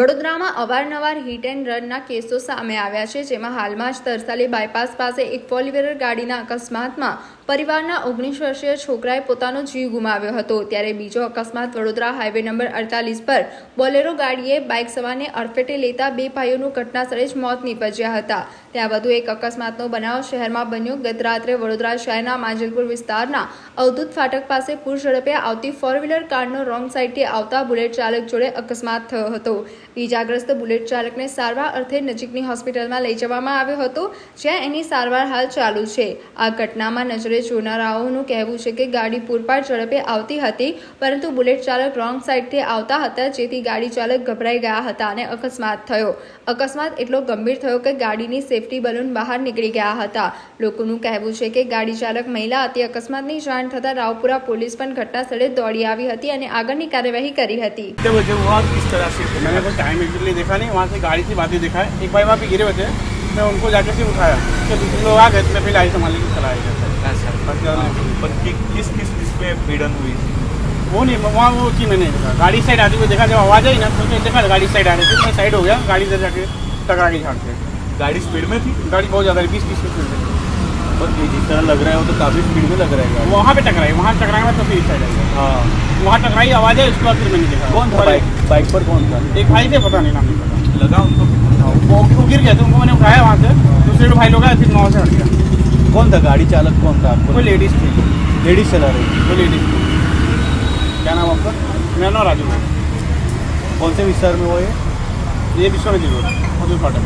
વડોદરામાં અવારનવાર hit and રનના કેસો સામે આવ્યા છે, જેમાં હાલમાં જ તરસાલી બાયપાસ પાસે એક ફોર વ્હીલર ગાડીના અકસ્માતમાં પરિવારના ઓગણીસ વર્ષીય છોકરાએ પોતાનો જીવ ગુમાવ્યો હતો. ત્યારે બીજો અકસ્માત વડોદરા હાઈવે નંબર અડતાલીસ પર બોલેરો ગાડીએ બાઇક સવારને અડફેટે લેતા બે ભાઈઓનું ઘટના સ્થળે જ મોત નીપજ્યા હતા. ત્યાં વધુ એક અકસ્માતનો બનાવ શહેરમાં બન્યો. ગત રાત્રે વડોદરા શહેરના માંજલપુર વિસ્તારના અવધૂત ફાટક પાસે પૂર ઝડપે આવતી ફોર વ્હીલર કારનો રોંગ સાઇડથી આવતા બુલેટ ચાલક જોડે અકસ્માત થયો હતો. ઈજાગ્રસ્ત બુલેટ ચાલકને સારવાર અર્થે નજીકની હોસ્પિટલમાં લઈ જવામાં આવ્યો હતો, જ્યાં એની સારવાર હાલ ચાલુ છે. આ ઘટનામાં નજરે જોનારાઓનું કહેવું છે કે ગાડી પૂરપાટ ઝડપે આવતી હતી પરંતુ બુલેટ ચાલક રોંગ સાઈડથી આવતા હતા જેથી ગાડી ચાલક ગભરાઈ ગયા હતા અને અકસ્માત થયો અકસ્માત એટલો ગંભીર થયો કે ગાડીની સેફટી બલૂન બહાર નીકળી ગયા હતા લોકોનું કહેવું છે કે ગાડી ચાલક મહિલા હતી અકસ્માતની જાણ થતાં રાવપુરા પોલીસ પણ ઘટના સ્થળે દોડી આવી હતી અને આગળની કાર્યવાહી કરી હતી कितने बजे हुआ किस तरह से मैंने कोई टाइम एग्जैक्टली देखा नहीं वहाँ से गाड़ी से बातें देखा है एक भाई वहाँ पे गिरे हुए थे मैं उनको जाके से उठाया तो दूसरे लोग आ गए तो मैं फिर आई संभालने के चला गया कि, किस किस किस पे भिड़न हुई थी? वो नहीं वहाँ वो की मैंने देखा गाड़ी साइड आती हुई देखा जब आवाज़ आई ना तो मैंने देखा गाड़ी साइड आ रही थी मैं साइड हो गया गाड़ी से जाके टकरा गई झाड़ से गाड़ी स्पीड में थी? गाड़ी बहुत ज़्यादा बीस बीस की स्पीड में ये जिस तरह लग रहा है वो तो काफ़ी स्पीड में लग रहा है वहाँ पे टकराई वहाँ टकराए मैं तो फिर साइड आ गया। हाँ। वहाँ टकराई आवाज़ आई उसके बाद फिर मैंने देखा। कौन था? बाइक बाइक पर कौन था? एक भाई थे पता नहीं नाम नहीं पता। लगा उनको? हाँ, वो गिर गया थे उनको मैंने उठाया वहाँ से दूसरे भाई लोग आए फिर नौ से हट गया। कौन था गाड़ी चालक कौन था आपको वो लेडीज थी लेडीज चला रही थी वो लेडीज थी क्या नाम आपका मेरा नाम राजू है कौन से विस्तार में वो है ये विश्वनाथ जी रोड मधुर फाटक